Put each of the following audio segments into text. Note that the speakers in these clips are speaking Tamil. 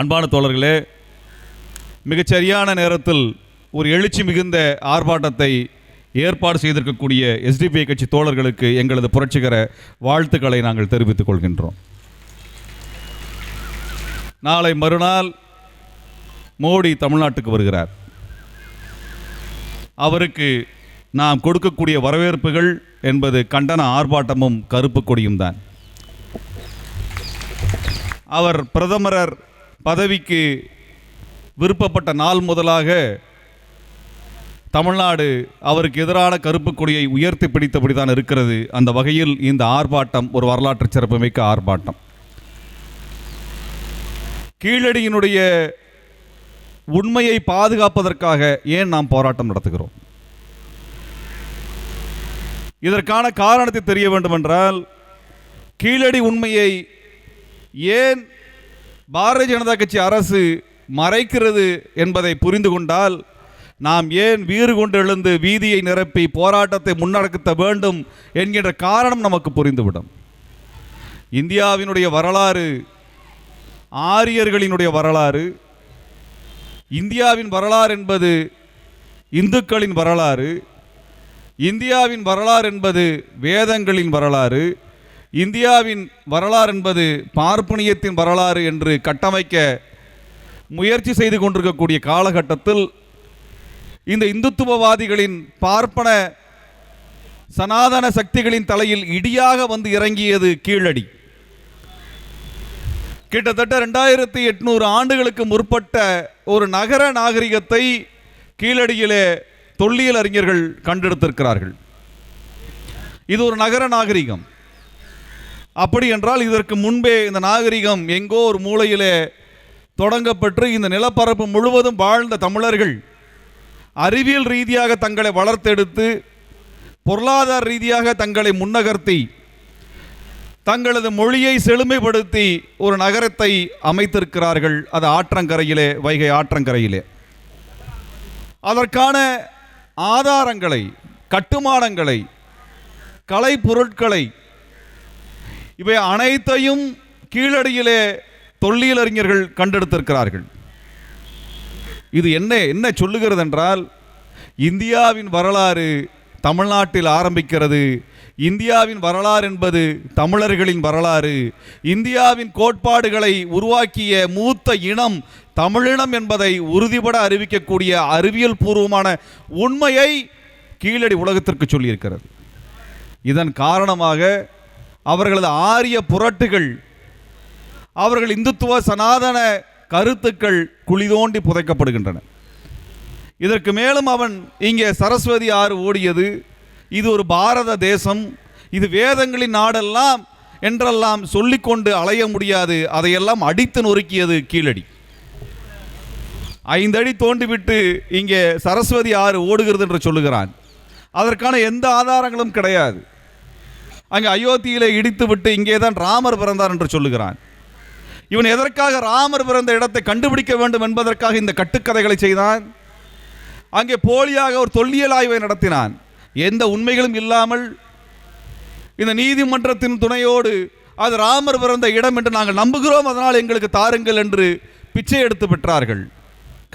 அன்பான தோழர்களே மிகச்சரியான நேரத்தில் ஒரு எழுச்சி மிகுந்த ஆர்ப்பாட்டத்தை ஏற்பாடு செய்திருக்கக்கூடிய எஸ்டிபிஐ கட்சி தோழர்களுக்கு எங்களது புரட்சிகர வாழ்த்துக்களை நாங்கள் தெரிவித்துக் கொள்கின்றோம். நாளை மறுநாள் மோடி தமிழ்நாட்டுக்கு வருகிறார். அவருக்கு நாம் கொடுக்கக்கூடிய வரவேற்புகள் என்பது கண்டன ஆர்ப்பாட்டமும் கருப்பு கொடியும் தான். அவர் பிரதமரர் பதவிக்கு விருப்பப்பட்ட நாள் முதலாக தமிழ்நாடு அவருக்கு எதிரான கருப்பு கொடியை உயர்த்தி பிடித்தபடி தான் இருக்கிறது. அந்த வகையில் இந்த ஆர்ப்பாட்டம் ஒரு வரலாற்று சிறப்புமிக்க ஆர்ப்பாட்டம். கீழடியினுடைய உண்மையை பாதுகாப்பதற்காக ஏன் நாம் போராட்டம் நடத்துகிறோம்? இதற்கான காரணத்தை தெரிய வேண்டுமென்றால் கீழடி உண்மையை ஏன் பாரதிய ஜனதா கட்சி அரசு மறைக்கிறது என்பதை புரிந்து கொண்டால் நாம் ஏன் வீறு கொண்டு எழுந்து வீதியை நிரப்பி போராட்டத்தை முன்னடக்கத்த வேண்டும் என்கின்ற காரணம் நமக்கு புரிந்துவிடும். இந்தியாவினுடைய வரலாறு ஆரியர்களினுடைய வரலாறு இந்தியாவின் வரலாறு என்பது இந்துக்களின் வரலாறு இந்தியாவின் வரலாறு என்பது வேதங்களின் வரலாறு இந்தியாவின் வரலாறு என்பது பார்ப்பனியத்தின் வரலாறு என்று கட்டமைக்க முயற்சி செய்து கொண்டிருக்கக்கூடிய காலகட்டத்தில் இந்த இந்துத்துவவாதிகளின் பார்ப்பன சனாதன சக்திகளின் தலையில் இடியாக வந்து இறங்கியது கீழடி. கிட்டத்தட்ட ரெண்டாயிரத்தி எட்நூறு ஆண்டுகளுக்கு முற்பட்ட ஒரு நகர நாகரிகத்தை கீழடியிலே தொல்லியல் அறிஞர்கள் கண்டெடுத்திருக்கிறார்கள். இது ஒரு நகர நாகரிகம். அப்படி என்றால் இதற்கு முன்பே இந்த நாகரிகம் எங்கோ ஒரு மூலையிலே தொடங்கப்பட்டு இந்த நிலப்பரப்பு முழுவதும் வாழ்ந்த தமிழர்கள் அறிவியல் ரீதியாக தங்களை வளர்த்தெடுத்து பொருளாதார ரீதியாக தங்களை முன்னகர்த்தி தங்களது மொழியை செழுமைப்படுத்தி ஒரு நகரத்தை அமைத்திருக்கிறார்கள். அது ஆற்றங்கரையிலே வைகை ஆற்றங்கரையிலே. அதற்கான ஆதாரங்களை கட்டுமானங்களை கலை பொருட்களை இவை அனைத்தையும் கீழடியிலே தொல்லியல் அறிஞர்கள் கண்டெடுத்திருக்கிறார்கள். இது என்ன என்ன சொல்லுகிறது என்றால் இந்தியாவின் வரலாறு தமிழ்நாட்டில் ஆரம்பிக்கிறது. இந்தியாவின் வரலாறு என்பது தமிழர்களின் வரலாறு. இந்தியாவின் கோட்பாடுகளை உருவாக்கிய மூத்த இனம் தமிழினம் என்பதை உறுதிபட அறிவிக்கக்கூடிய அறிவியல் பூர்வமான உண்மையை கீழடி உலகத்திற்கு சொல்லியிருக்கிறது. இதன் காரணமாக அவர்களது ஆரிய புரட்டுகள் அவர்கள் இந்துத்துவ சனாதன கருத்துக்கள் குழி தோண்டி புதைக்கப்படுகின்றன. இதற்கு மேலும் அவன் இங்கே சரஸ்வதி ஆறு ஓடியது. இது ஒரு பாரத தேசம். இது வேதங்களின் நாடெல்லாம் என்றெல்லாம் சொல்லிக்கொண்டு அலைய முடியாது. அதையெல்லாம் அடித்து நொறுக்கியது கீழடி. ஐந்தடி தோண்டிவிட்டு இங்கே சரஸ்வதி ஆறு ஓடுகிறது என்று சொல்லுகிறான். அதற்கான எந்த ஆதாரங்களும் கிடையாது. அங்கே அயோத்தியிலே இடித்து விட்டு இங்கே தான் ராமர் பிறந்தார் என்று சொல்லுகிறான். இவன் எதற்காக ராமர் பிறந்த இடத்தை கண்டுபிடிக்க வேண்டும் என்பதற்காக இந்த கட்டுக்கதைகளை செய்தான்? அங்கே போலியாக ஒரு தொல்லியல் ஆய்வை நடத்தினான். எந்த உண்மைகளும் இல்லாமல் இந்த நீதிமன்றத்தின் துணையோடு அது ராமர் பிறந்த இடம் என்று நாங்கள் நம்புகிறோம் அதனால் எங்களுக்கு தாருங்கள் என்று பிச்சை எடுத்து பெற்றார்கள்.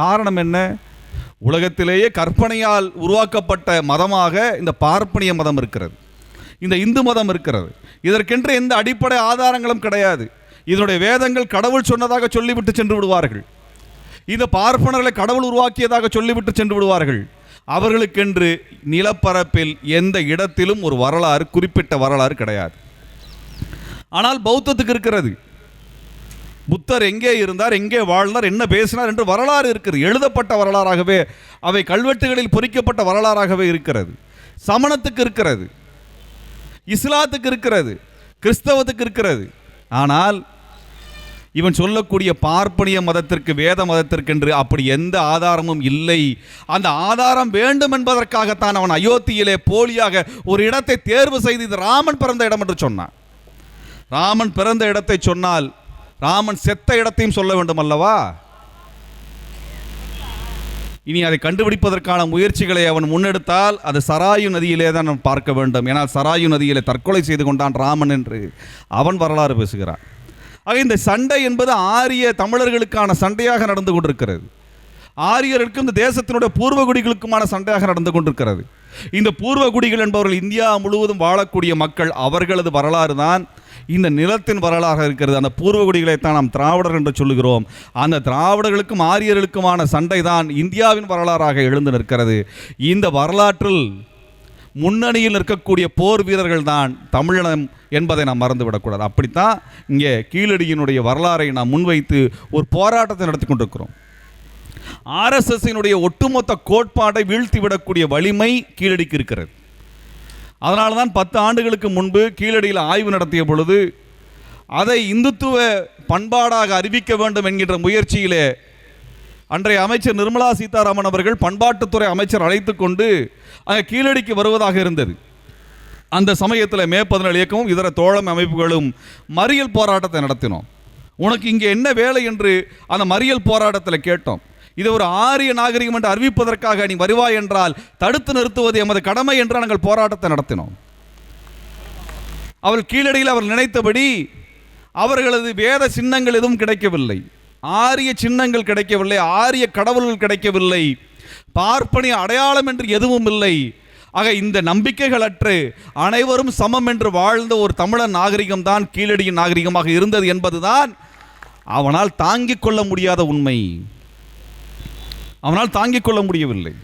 காரணம் என்ன? உலகத்திலேயே கற்பனையால் உருவாக்கப்பட்ட மதமாக இந்த பார்ப்பனிய மதம் இருக்கிறது. இந்த இந்து மதம் இருக்கிறது. இதற்கென்று எந்த அடிப்படை ஆதாரங்களும் கிடையாது. இதனுடைய வேதங்கள் கடவுள் சொன்னதாக சொல்லிவிட்டு சென்று விடுவார்கள். இந்த பார்ப்பனர்களை கடவுள் உருவாக்கியதாக சொல்லிவிட்டு சென்று விடுவார்கள். அவர்களுக்கென்று நிலப்பரப்பில் எந்த இடத்திலும் ஒரு வரலாறு குறிப்பிட்ட வரலாறு கிடையாது. ஆனால் பௌத்தத்துக்கு இருக்கிறது. புத்தர் எங்கே இருந்தார் எங்கே வாழ்ந்தார் என்ன பேசினார் என்று வரலாறு இருக்கிறது எழுதப்பட்ட வரலாறாகவே அவை கல்வெட்டுகளில் பொறிக்கப்பட்ட வரலாறாகவே இருக்கிறது. சமணத்துக்கு இருக்கிறது. இஸ்லாத்துக்கு இருக்கிறது கிறிஸ்தவத்துக்கு இருக்கிறது. ஆனால் இவன் சொல்லக்கூடிய பார்ப்பனிய மதத்திற்கு வேத மதத்திற்கென்று அப்படி எந்த ஆதாரமும் இல்லை. அந்த ஆதாரம் வேண்டும் என்பதற்காகத்தான் அவன் அயோத்தியிலே போலியாக ஒரு இடத்தை தேர்வு செய்து இது ராமன் பிறந்த இடம் என்று சொன்னான். ராமன் பிறந்த இடத்தை சொன்னால் ராமன் செத்த இடத்தையும் சொல்ல வேண்டும் அல்லவா? இனி அதை கண்டுபிடிப்பதற்கான முயற்சிகளை அவன் முன்னெடுத்தால் அது சராயு நதியிலே தான் நாம் பார்க்க வேண்டும். ஏன்னா சராயு நதியிலே தற்கொலை செய்து கொண்டான் ராமன் என்று அவன் வரலாறு பேசுகிறான். ஆக இந்த சண்டை என்பது ஆரிய தமிழர்களுக்கான சண்டையாக நடந்து கொண்டிருக்கிறது. ஆரியர்களுக்கும் இந்த தேசத்தினுடைய பூர்வகுடிகளுக்குமான சண்டையாக நடந்து கொண்டிருக்கிறது. இந்த பூர்வகுடிகள் என்பவர்கள் இந்தியா முழுவதும் வாழக்கூடிய மக்கள் அவர்களது வரலாறு தான் இந்த நிலத்தின் வரலாறாக இருக்கிறது. அந்த பூர்வகுடிகளைத்தான் நாம் திராவிடர் என்று சொல்லுகிறோம். அந்த திராவிடர்களுக்கும் ஆரியர்களுக்குமான சண்டை தான் இந்தியாவின் வரலாறாக எழுந்து நிற்கிறது. இந்த வரலாற்றில் முன்னணியில் இருக்கக்கூடிய போர் வீரர்கள் தான் தமிழினம் என்பதை நாம் மறந்துவிடக்கூடாது. அப்படித்தான் இங்கே கீழடியினுடைய வரலாறை நாம் முன்வைத்து ஒரு போராட்டத்தை நடத்தி கொண்டிருக்கிறோம். ஆர்எஸ்எஸ்ஸினுடைய ஒட்டுமொத்த கோட்பாடை வீழ்த்திவிடக்கூடிய வலிமை கீழடிக்கு இருக்கிறது. அதனால தான் பத்து ஆண்டுகளுக்கு முன்பு கீழடியில் ஆய்வு நடத்திய பொழுது அதை இந்துத்துவ பண்பாடாக அறிவிக்க வேண்டும் என்கின்ற முயற்சியிலே அன்றைய அமைச்சர் நிர்மலா சீதாராமன் அவர்கள் பண்பாட்டுத்துறை அமைச்சர் அழைத்து கொண்டு அங்கே கீழடிக்கு வருவதாக இருந்தது. அந்த சமயத்தில் மே பதினேழு இயக்கமும் இதர தோழமை அமைப்புகளும் மறியல் போராட்டத்தை நடத்தினோம். உனக்கு இங்கே என்ன வேலை என்று அந்த மறியல் போராட்டத்தில் கேட்டோம். இது ஒரு ஆரிய நாகரிகம் என்று அறிவிப்பதற்காக நீ வருவாய் என்றால் தடுத்து நிறுத்துவது எமது கடமை என்று நாங்கள் போராட்டத்தை நடத்தினோம். அவள் கீழடியில் அவர் நினைத்தபடி அவர்களது வேத சின்னங்கள் எதுவும் கிடைக்கவில்லை. ஆரிய சின்னங்கள் கிடைக்கவில்லை ஆரிய கடவுள்கள் கிடைக்கவில்லை. பார்ப்பனிய அடையாளம் என்று எதுவும் இல்லை. ஆக இந்த நம்பிக்கைகளற்று அனைவரும் சமம் என்று வாழ்ந்த ஒரு தமிழன் நாகரிகம் தான் கீழடியின் நாகரிகமாக இருந்தது என்பதுதான் அவனால் தாங்கிக் கொள்ள முடியாத உண்மை. அவனால் தாங்கிக் கொள்ள முடியவில்லை.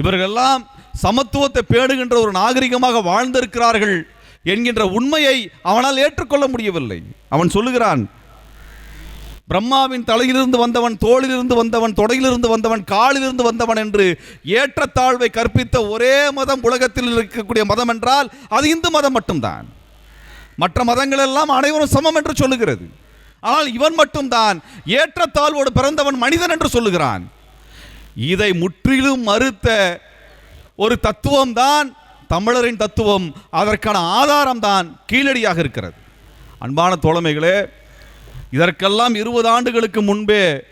இவர்களெல்லாம் சமத்துவத்தை பேடுகின்ற ஒரு நாகரிகமாக வாழ்ந்திருக்கிறார்கள் என்கின்ற உண்மையை அவனால் ஏற்றுக்கொள்ள முடியவில்லை. அவன் சொல்லுகிறான் பிரம்மாவின் தலையிலிருந்து வந்தவன் தோளிலிருந்து வந்தவன் தொடையிலிருந்து வந்தவன் காலிலிருந்து வந்தவன் என்று ஏற்றத்தாழ்வை கற்பித்த ஒரே மதம் உலகத்தில் இருக்கக்கூடிய மதம் என்றால் அது இந்து மதம் மட்டும்தான். மற்ற மதங்கள் எல்லாம் அனைவரும் சமம் என்று சொல்லுகிறது. ஆனால் இவன் மட்டும்தான் ஏற்றத்தாழ்வோடு பிறந்தவன் மனிதன் என்று சொல்லுகிறான். இதை முற்றிலும் மறுத்த ஒரு தத்துவம் தான் தமிழரின் தத்துவம். அதற்கான ஆதாரம் தான் கீழடியாக இருக்கிறது. அன்பான தோழமைகளே இதற்கெல்லாம் இருபது ஆண்டுகளுக்கு முன்பே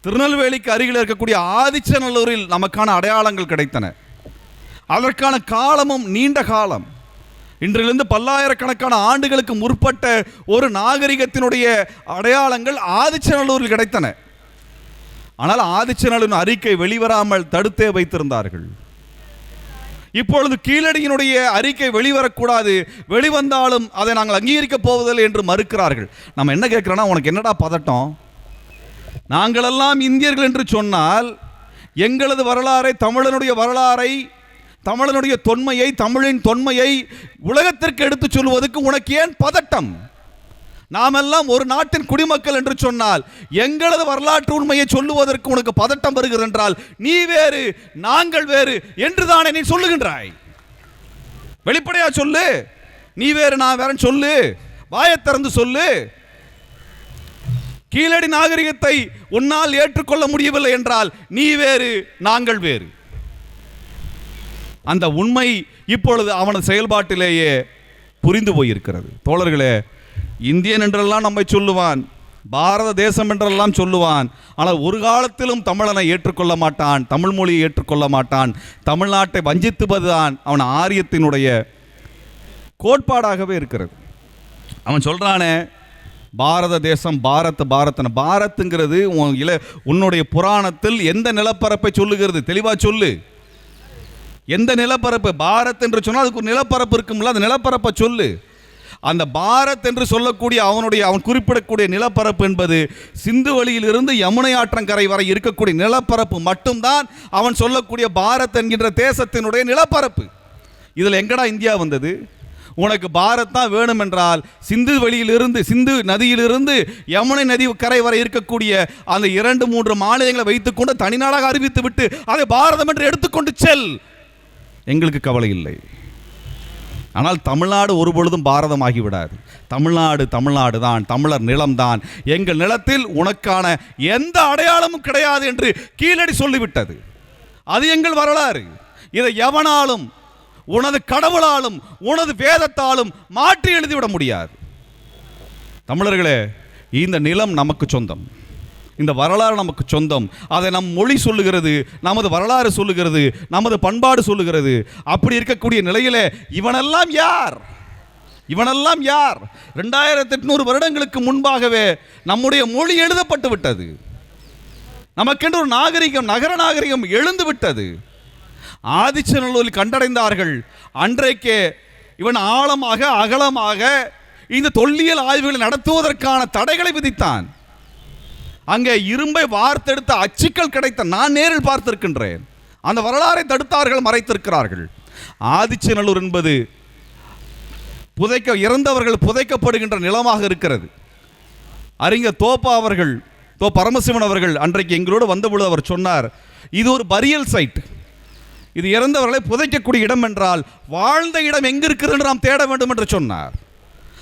திருநெல்வேலிக்கு அருகில் இருக்கக்கூடிய ஆதிச்சநல்லூரில் நமக்கான அடையாளங்கள் கிடைத்தன. அதற்கான காலமும் நீண்ட காலம். இன்றிலிருந்து பல்லாயிரக்கணக்கான ஆண்டுகளுக்கு முற்பட்ட ஒரு நாகரிகத்தினுடைய அடையாளங்கள் ஆதிச்சநல்லூரில் கிடைத்தன. ஆனால் ஆதிச்சனலின் அறிக்கை வெளிவராமல் தடுத்தே வைத்திருந்தார்கள். இப்பொழுது கீழடியினுடைய அறிக்கை வெளிவரக்கூடாது வெளிவந்தாலும் அதை நாங்கள் அங்கீகரிக்கப் போவதில்லை என்று மறுக்கிறார்கள். நம்ம என்ன கேட்குறோன்னா உனக்கு என்னடா பதட்டம்? நாங்களெல்லாம் இந்தியர்கள் என்று சொன்னால் எங்களது வரலாறை தமிழனுடைய வரலாறை தமிழனுடைய தொன்மையை தமிழின் தொன்மையை உலகத்திற்கு எடுத்துச் சொல்வதற்கு உனக்கு ஏன் பதட்டம்? நாமெல்லாம் ஒரு நாட்டின் குடிமக்கள் என்று சொன்னால் எங்களது வரலாற்று உண்மையை சொல்லுவதற்கு உனக்கு பதட்டம் வருகிறது என்றால் நீ வேறு நாங்கள் வேறு என்று தானே நீ சொல்லுகின்றாய். வெளிப்படையா சொல்லு. நீ வேறு நான் வேறன்னு சொல்லு. வாயை திறந்து சொல்லு. கீழடி நாகரிகத்தை உன்னால் ஏற்றுக்கொள்ள முடியவில்லை என்றால் நீ வேறு நாங்கள் வேறு. அந்த உண்மை இப்பொழுது அவனது செயல்பாட்டிலேயே புரிந்து போயிருக்கிறது. தோழர்களே இந்தியன் என்றெல்லாம் நம்மை சொல்லுவான் பாரத தேசம் என்றெல்லாம் சொல்லுவான். ஆனால் ஒரு காலத்திலும் தமிழனை ஏற்றுக்கொள்ள மாட்டான் தமிழ் மொழியை ஏற்றுக்கொள்ள மாட்டான் தமிழ்நாட்டை வஞ்சித்துவதுதான் அவன் ஆரியத்தினுடைய கோட்பாடாகவே இருக்கிறது. அவன் சொல்கிறானே பாரத தேசம் பாரத் பாரத்னு பாரத்துங்கிறது உன் இல உன்னுடைய புராணத்தில் எந்த நிலப்பரப்பை சொல்லுகிறது? தெளிவாக சொல்லு. எந்த நிலப்பரப்பு? பாரத் என்று சொன்னால் அதுக்கு ஒரு நிலப்பரப்பு இருக்கும்ல அந்த நிலப்பரப்பை சொல்லு. அந்த பாரத் என்று சொல்லக்கூடிய அவனுடைய அவன் குறிப்பிடக்கூடிய நிலப்பரப்பு என்பது சிந்து வழியிலிருந்து யமுனை ஆற்றங்கரை வரை இருக்கக்கூடிய நிலப்பரப்பு மட்டும்தான் அவன் சொல்லக்கூடிய பாரத் என்கின்ற தேசத்தினுடைய நிலப்பரப்பு. இதில் எங்கடா இந்தியா வந்தது? உனக்கு பாரத் தான் வேணும் என்றால் சிந்து வெளியிலிருந்து சிந்து நதியிலிருந்து யமுனை நதி கரை வரை இருக்கக்கூடிய அந்த இரண்டு மூன்று மாநிலங்களை வைத்துக்கொண்டு தனிநாடாக அறிவித்து விட்டு அதை பாரதம் என்று எடுத்துக்கொண்டு செல். எங்களுக்கு கவலை இல்லை. ஆனால் தமிழ்நாடு ஒரு பொழுதும் பாரதமாகி விடாது. தமிழ்நாடு தமிழ்நாடு தான் தமிழர் நிலம்தான் எங்கள் நிலத்தில் உனக்கான எந்த அடையாளமும் கிடையாது என்று கீழடி சொல்லிவிட்டது. அது எங்கள் வரலாறு. இதை எவனாலும் உனது கடவுளாலும் உனது வேதத்தாலும் மாற்றி எழுதிவிட முடியாது. தமிழர்களே இந்த நிலம் நமக்கு சொந்தம். இந்த வரலாறு நமக்கு சொந்தம். அதை நம் மொழி சொல்லுகிறது நமது வரலாறு சொல்லுகிறது நமது பண்பாடு சொல்லுகிறது. அப்படி இருக்கக்கூடிய நிலையிலே இவனெல்லாம் யார்? இவனெல்லாம் யார்? ரெண்டாயிரத்தி எட்நூறு வருடங்களுக்கு முன்பாகவே நம்முடைய மொழி எழுதப்பட்டு விட்டது. நமக்கென்று ஒரு நாகரிகம் நகர நாகரிகம் எழுந்து விட்டது. ஆதிச்சநல்லூரில் கண்டடைந்தார்கள். அன்றைக்கே இவன் ஆழமாக அகலமாக இந்த தொல்லியல் ஆய்வுகளை நடத்துவதற்கான தடைகளை விதித்தான். அங்கே இரும்பை வார்த்தெடுத்த அச்சுக்கள் கிடைத்த நான் நேரில் பார்த்திருக்கின்றேன். அந்த வரலாறை தடுத்தார்கள் மறைத்திருக்கிறார்கள். ஆதிச்சநல்லூர் என்பது புதைக்க இறந்தவர்கள் புதைக்கப்படுகின்ற நிலமாக இருக்கிறது. அறிஞர் தோப்பா அவர்கள் தோ பரமசிவன் அவர்கள் அன்றைக்கு எங்களோடு வந்தபொழுது அவர் சொன்னார் இது ஒரு பரியல் சைட் இது இறந்தவர்களை புதைக்கக்கூடிய இடம் என்றால் வாழ்ந்த இடம் எங்கிருக்கிறது என்று நாம் தேட வேண்டும் என்று சொன்னார்.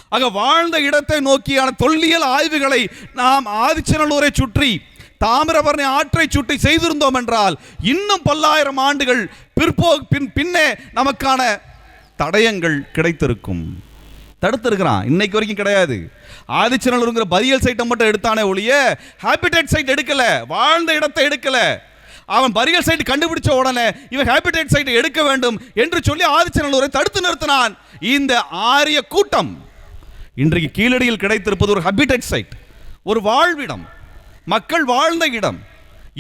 ஆக வாழ்ந்த இடத்தை நோக்கியான தொல்லியல் ஆய்வுகளை நாம் ஆதிச்சநல்லூரை சுற்றி தாமிரபரணி ஆற்றை சுற்றி செய்திருந்தோம் என்றால் இன்னும் பல்லாயிரம் ஆண்டுகள் பிற்போ பின் பின்னே நமக்கான தடயங்கள் கிடைத்திருக்கும். தடுத்திருக்கிறான். இன்னைக்கு வரைக்கும் கிடையாது. ஆதிச்சநல்லூருங்கிற பதியல் சைட்டை மட்டும் எடுத்தானே ஒழிய ஹேபிடேட் சைட் எடுக்கல. வாழ்ந்த இடத்தை எடுக்கல. அவன் பரியல் சைட் கண்டுபிடிச்ச உடனே இவன் ஹேபிடேட் சைட்டை எடுக்க வேண்டும் என்று சொல்லி ஆதிச்சநல்லூரை தடுத்து நிறுத்தினான். இந்த ஆரிய கூட்டம். இன்றைக்கு கீழடியில் கிடைத்திருப்பது ஒரு ஹபிடட் சைட் ஒரு வாழ்விடம் மக்கள் வாழ்ந்த இடம்.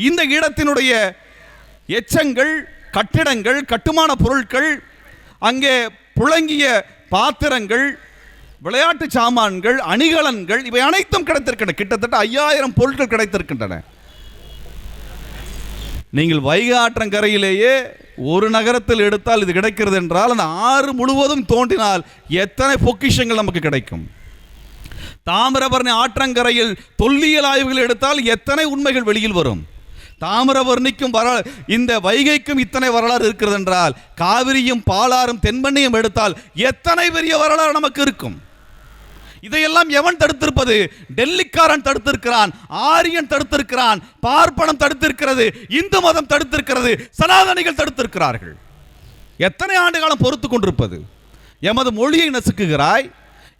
இந்த இடத்தினுடைய எச்சங்கள் கட்டிடங்கள் கட்டுமான பொருட்கள் அங்கே புழங்கிய பாத்திரங்கள் விளையாட்டு சாமான்கள் அணிகலன்கள் இவை அனைத்தும் கிடைத்திருக்கின்றன. கிட்டத்தட்ட ஐயாயிரம் பொருட்கள் கிடைத்திருக்கின்றன. நீங்கள் வைகாற்றங்கரையிலேயே ஒரு நகரத்தில் எடுத்தால் இது கிடைக்கிறது என்றால் அந்த ஆறு முழுவதும் தோண்டினால் எத்தனை பொக்கிஷங்கள் நமக்கு கிடைக்கும்? தாமிரபரணி ஆற்றங்கரையில் தொல்லியல் ஆய்வுகள் எடுத்தால் எத்தனை உண்மைகள் வெளியில் வரும்? தாமிரபரணிக்கும் வர இந்த வைகைக்கும் இத்தனை வரலாறு இருக்கிறது என்றால் காவிரியும் பாலாறும் தென்பண்ணையும் எடுத்தால் எத்தனை பெரிய வரலாறு நமக்கு இருக்கும்? இதையெல்லாம் எவன் தடுத்திருப்பது? டெல்லிக்காரன் தடுத்திருக்கிறான் ஆரியன் தடுத்திருக்கிறான் பார்ப்பனம் தடுத்திருக்கிறது இந்து மதம் தடுத்திருக்கிறது சனாதனிகள் தடுத்திருக்கிறார்கள். எத்தனை ஆண்டு காலம் பொறுத்து கொண்டிருப்பது? எமது மொழியை நசுக்குகிறாய்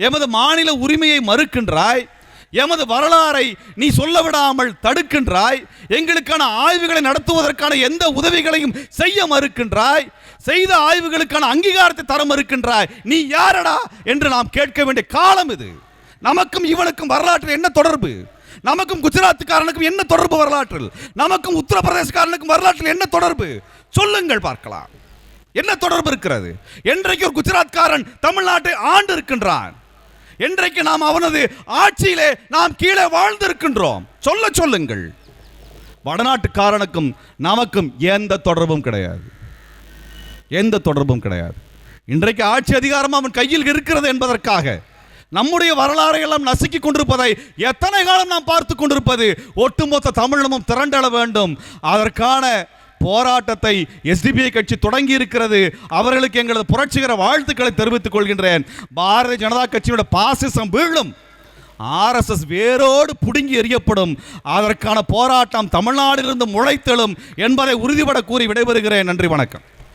எமது மாநில உரிமையை மறுக்கின்றாய் எமது வரலாறை நீ சொல்ல விடாமல் தடுக்கின்றாய். எங்களுக்கான ஆய்வுகளை நடத்துவதற்கான எந்த உதவிகளையும் செய்ய மறுக்கின்றாய். செய்த ஆய்வுகளுக்கான அங்கீகாரத்தை தர மறுக்கின்றாய். நீ யாரடா என்று நாம் கேட்க வேண்டிய காலம் இது. நமக்கும் இவனுக்கும் வரலாற்றில் என்ன தொடர்பு? நமக்கும் குஜராத்துக்காரனுக்கும் என்ன தொடர்பு வரலாற்றில்? நமக்கும் உத்தரப்பிரதேசக்காரனுக்கும் வரலாற்றில் என்ன தொடர்பு? சொல்லுங்கள் பார்க்கலாம். என்ன தொடர்பு இருக்கிறது? என்றைக்கு ஒரு குஜராத்காரன் தமிழ்நாட்டை ஆண்டு இருக்கின்றான் என்றைக்கு நாம் அவனது ஆட்சியிலே நாம் கீழே வாழ்ந்திருக்கின்றோம். சொல்ல சொல்லுங்கள். வடநாட்டுக்காரனுக்கும் நமக்கும் எந்த தொடர்பும் கிடையாது. எந்த தொடர்பும் கிடையாது. இன்றைக்கு ஆட்சி அதிகாரம் அவன் கையில் இருக்கிறது என்பதற்காக நம்முடைய வரலாறை எல்லாம் நசுக்கி கொண்டிருப்பதை எத்தனை காலம் நாம் பார்த்து கொண்டிருப்பது? ஒட்டுமொத்த தமிழமும் திரண்டள வேண்டும். அதற்கான போராட்டத்தை எஸ்டிபிஐ கட்சி தொடங்கி இருக்கிறது அவர்களுக்கு எங்களது புரட்சிகர வாழ்த்துக்களை தெரிவித்துக் கொள்கின்றேன். பாரதிய ஜனதா கட்சியோட பாசிசம் வீழும். ஆர்எஸ்எஸ் வேரோடு புடுங்கி எறியப்படும். அதற்கான போராட்டம் தமிழ்நாட்டிலிருந்து முளைத்தெழும் என்பதை உறுதிபட கூறி விடைபெறுகிறேன். நன்றி வணக்கம்.